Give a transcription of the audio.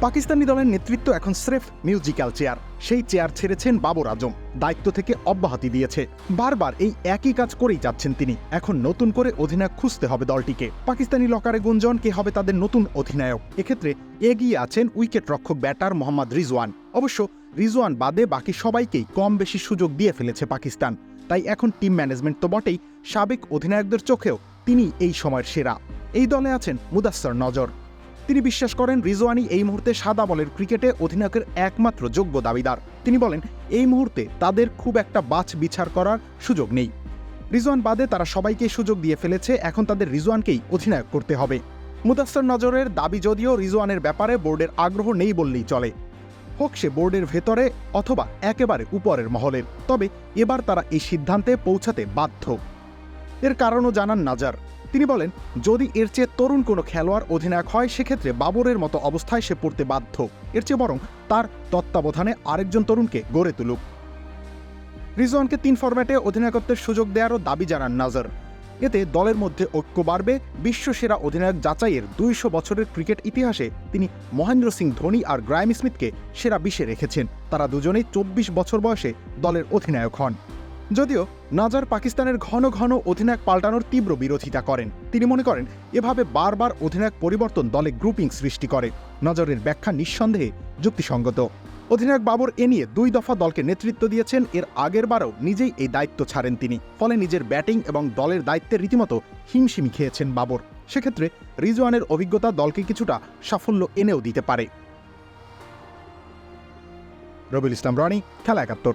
পাকিস্তানি দলের নেতৃত্ব এখন স্রেফ মিউজিক্যাল চেয়ার। সেই চেয়ার ছেড়েছেন বাবর আজম। দায়িত্ব থেকে অব্যাহতি দিয়েছে। বারবার এই একই কাজ করেই যাচ্ছেন তিনি। এখন নতুন করে অধিনায়ক খুঁজতে হবে দলটিকে। পাকিস্তানি লকারে গুঞ্জন, কে হবে তাদের নতুন অধিনায়ক? এক্ষেত্রে এগিয়ে আছেন উইকেট রক্ষক ব্যাটার মোহাম্মদ রিজওয়ান। অবশ্য রিজওয়ান বাদে বাকি সবাইকেই কম বেশি সুযোগ দিয়ে ফেলেছে পাকিস্তান। তাই এখন টিম ম্যানেজমেন্ট তো বটেই। সাবেক অধিনায়কদের চোখেও তিনি এই সময়ের সেরা। এই দলে আছেন মুদাস্সর নজর। তিনি বিশ্বাস করেন রিজওয়ানি এই মুহূর্তে সাদা বলের ক্রিকেটে অধিনায়কের একমাত্র যোগ্য দাবিদার। তিনি বলেন, এই মুহূর্তে তাদের খুব একটা বাছ বিচার করার সুযোগ নেই। রিজওয়ান বাদে তারা সবাইকে সুযোগ দিয়ে ফেলেছে, এখন তাদের রিজওয়ানকেই অধিনায়ক করতে হবে। মুদাস্সর নজরের দাবি যদিও রিজওয়ানের ব্যাপারে বোর্ডের আগ্রহ নেই বললেই চলে। হোক সে বোর্ডের ভেতরে অথবা একেবারে উপরের মহলের, তবে এবার তারা এই সিদ্ধান্তে পৌঁছাতে বাধ্য। এর কারণও জানান নাজার। তিনি বলেন, যদি এর চেয়ে তরুণ কোনো খেলোয়াড় অধিনায়ক হয়, সেক্ষেত্রে বাবরের মতো অবস্থায় সে পড়তে বাধ্য। এর চেয়ে বরং তার তত্ত্বাবধানে আরেকজন তরুণকে গড়ে তুলুক। রিজওয়ানকে তিন ফরম্যাটে অধিনায়কত্বের সুযোগ দেওয়ারও দাবি জানান নাজার। এতে দলের মধ্যে ঐক্য বাড়বে, বিশ্বসেরা অধিনায়ক যাচাইয়ের দুইশো বছরের ক্রিকেট ইতিহাসে তিনি মহেন্দ্র সিং ধোনি আর গ্রায়াম স্মিথকে সেরা বিশে রেখেছেন। তারা দুজনেই চব্বিশ বছর বয়সে দলের অধিনায়ক হন। যদিও নাজার পাকিস্তানের ঘন ঘন অধিনায়ক পাল্টানোর তীব্র বিরোধিতা করেন। তিনি মনে করেন, এভাবে বারবার অধিনায়ক পরিবর্তন দলে গ্রুপিং সৃষ্টি করে। নজরের ব্যাখ্যা নিঃসন্দেহে যুক্তিসঙ্গত। অধিনায়ক বাবর এ নিয়ে দুই দফা দলকে নেতৃত্ব দিয়েছেন, এর আগের বারও নিজেই এই দায়িত্ব ছাড়েন তিনি। ফলে নিজের ব্যাটিং এবং দলের দায়িত্বের রীতিমতো হিমশিমি খেয়েছেন বাবর। সেক্ষেত্রে রিজওয়ানের অভিজ্ঞতা দলকে কিছুটা সাফল্য এনেও দিতে পারে। রবিউল ইসলাম রনি, খেলা একাত্তর।